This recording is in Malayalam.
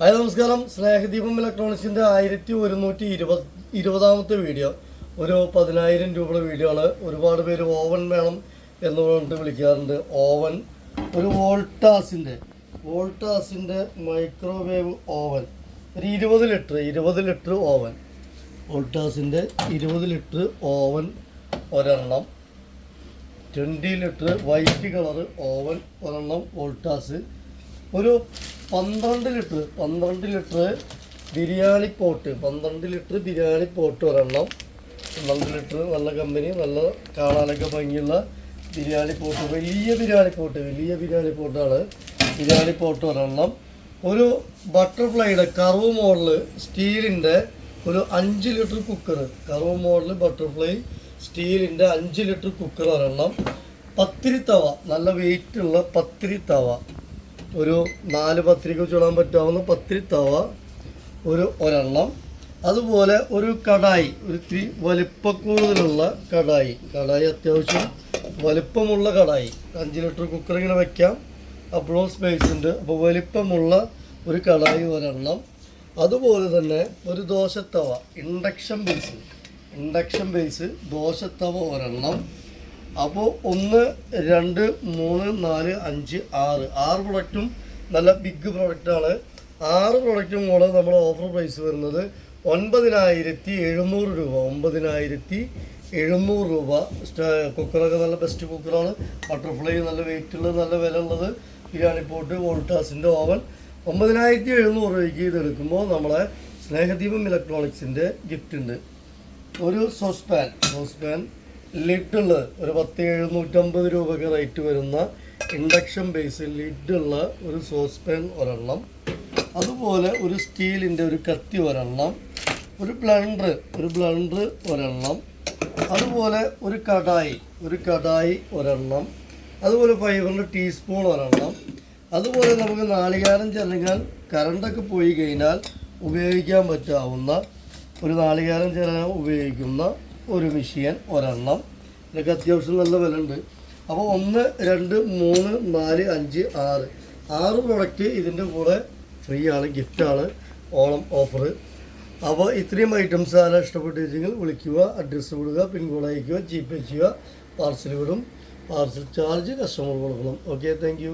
ഹായ് നമസ്കാരം. സ്നേഹദീപം ഇലക്ട്രോണിക്സിന്റെ ആയിരത്തി ഒരുന്നൂറ്റി ഇരുപത് ഇരുപതാമത്തെ വീഡിയോ. ഒരു പതിനായിരം രൂപയുടെ വീഡിയോ ആണ്. ഒരുപാട് പേര് ഓവൻ വേണം എന്ന് പറഞ്ഞിട്ട് വിളിക്കാറുണ്ട്. ഓവൻ. ഒരു വോൾട്ടാസിന്റെ വോൾട്ടാസിന്റെ മൈക്രോവേവ് ഓവൻ. ഒരു ഇരുപത് ലിറ്റർ ഇരുപത് ലിറ്റർ ഓവൻ. വോൾട്ടാസിന്റെ ഇരുപത് ലിറ്റർ ഓവൻ ഒരെണ്ണം. Twenty litre white colour oven ഒരെണ്ണം വോൾട്ടാസ്. ഒരു പന്ത്രണ്ട് ലിറ്റർ പന്ത്രണ്ട് ലിറ്റർ ബിരിയാണി പോട്ട് പന്ത്രണ്ട് ലിറ്റർ ബിരിയാണി പോട്ട് ഒരെണ്ണം. പന്ത്രണ്ട് ലിറ്റർ നല്ല കമ്പനി നല്ല കാണാനൊക്കെ ഭംഗിയുള്ള ബിരിയാണി പോട്ട് വലിയ ബിരിയാണി പോട്ട് വലിയ ബിരിയാണി പോട്ടാണ് ബിരിയാണി പോട്ട് ഒരെണ്ണം. ഒരു ബട്ടർഫ്ലൈയുടെ കറവ് മോഡൽ സ്റ്റീലിന്റെ ഒരു അഞ്ച് ലിറ്റർ കുക്കർ കറവ് മോഡൽ ബട്ടർഫ്ലൈ സ്റ്റീലിന്റെ അഞ്ച് ലിറ്റർ കുക്കർ ഒരെണ്ണം. പത്തിരി തവ നല്ല വെയിറ്റുള്ള പത്തിരി തവ ഒരു നാല് പത്തിരിക്ക് ചുടാൻ പറ്റാവുന്ന പത്തിരി തവ ഒരു ഒരെണ്ണം. അതുപോലെ ഒരു കടായി ഒരു ഇത്തിരി വലിപ്പക്കൂടുതലുള്ള കടായി. കടായി അത്യാവശ്യം വലിപ്പമുള്ള കടായി. അഞ്ച് ലിറ്റർ കുക്കർ ഇങ്ങനെ വെക്കാം. അപ്പോഴും സ്പേസ് ഉണ്ട് അപ്പോൾ വലിപ്പമുള്ള ഒരു കടായി ഒരെണ്ണം. അതുപോലെ തന്നെ ഒരു ദോശത്തവ ഇൻഡക്ഷൻ ബേസ് ഇൻഡക്ഷൻ ബേസ് ദോശത്തവ ഒരെണ്ണം. അപ്പോൾ ഒന്ന് രണ്ട് മൂന്ന് നാല് അഞ്ച് ആറ്. ആറ് പ്രൊഡക്റ്റും നല്ല ബിഗ് പ്രൊഡക്റ്റാണ് ആറ് പ്രൊഡക്റ്റും കൂടെ നമ്മൾ ഓഫർ പ്രൈസ് വരുന്നത് ഒൻപതിനായിരത്തി എഴുന്നൂറ് രൂപ. ഒമ്പതിനായിരത്തി എഴുന്നൂറ് രൂപ. കുക്കറൊക്കെ നല്ല ബെസ്റ്റ് കുക്കറാണ് ബട്ടർഫ്ലൈ നല്ല വെയിറ്റ് ഉള്ളത് നല്ല വില ഉള്ളത്. ബിരിയാണി പോട്ട് വോൾട്ടാസിന്റെ ഓവൻ ഒമ്പതിനായിരത്തി എഴുന്നൂറ് രൂപയ്ക്ക് ഇത് എടുക്കുമ്പോൾ നമ്മളെ സ്നേഹദീപം ഇലക്ട്രോണിക്സിന്റെ ഗിഫ്റ്റ് ഉണ്ട്. ഒരു സോസ് പാൻ സോസ്പാൻ സോസ്പാൻ ലിഡുള്ള ഒരു പത്ത് എഴുന്നൂറ്റമ്പത് രൂപയ്ക്ക് റേറ്റ് വരുന്ന ഇൻഡക്ഷൻ ബേസ് ലിഡുള്ള ഒരു സോസ് സോസ്പാൻ ഒരെണ്ണം അതുപോലെ ഒരു സ്റ്റീലിന്റെ ഒരു കത്തി ഒരെണ്ണം ഒരു ബ്ലണ്ടർ ഒരു ബ്ലണ്ടർ ഒരെണ്ണം അതുപോലെ ഒരു കടായി ഒരു കടായി ഒരെണ്ണം അതുപോലെ ഫൈബറിന്റെ ടീസ്പൂൺ ഒരെണ്ണം അതുപോലെ നമുക്ക് നാളികാരം ചെല്ലങ്ങാൻ കറണ്ടൊക്കെ പോയി കഴിഞ്ഞാൽ ഉപയോഗിക്കാൻ പറ്റാവുന്ന ഒരു നാളികാരം ചെല്ലാൻ ഉപയോഗിക്കുന്ന ഒരു മെഷീൻ ഒരെണ്ണം. ഇതൊക്കെ അത്യാവശ്യം നല്ല വില ഉണ്ട് അപ്പോൾ ഒന്ന് രണ്ട് മൂന്ന് നാല് അഞ്ച് ആറ്. ആറ് പ്രൊഡക്റ്റ് ഇതിന്റെ കൂടെ ഫ്രീ ആണ് ഗിഫ്റ്റാണ് ഓണം ഓഫർ അപ്പോൾ ഇത്രയും ഐറ്റംസ് ആരാ ഇഷ്ടപ്പെട്ടിരിച്ചെങ്കിൽ വിളിക്കുക അഡ്രസ്സ് വിടുക പിൻകോഡ് അയക്കുക ജി പേ ചെയ്യുക പാർസൽ വിടും. പാർസൽ ചാർജ് കസ്റ്റമർ കൊടുക്കണം. Okay thank